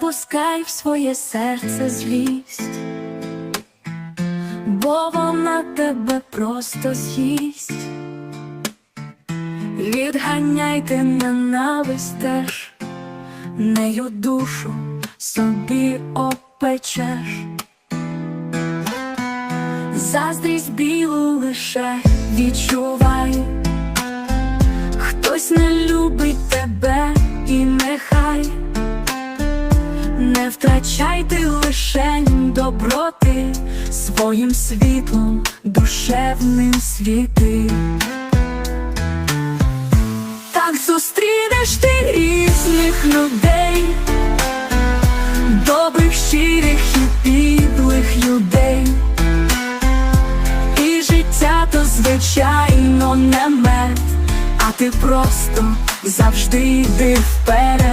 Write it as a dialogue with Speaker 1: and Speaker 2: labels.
Speaker 1: пускай в своє серце злість, бо вона тебе просто з'їсть. Відганяйте ненависть теж, нею душу собі опечеш. Заздрість білу лише відчувай, хтось не любить тебе і нехай не втрачайте лишень доброти своїм світлом душевним світи. Так зустрінеш ти різних людей, добрих, щирих і підлих людей. І життя то звичайно не мед, а ти просто завжди йди вперед.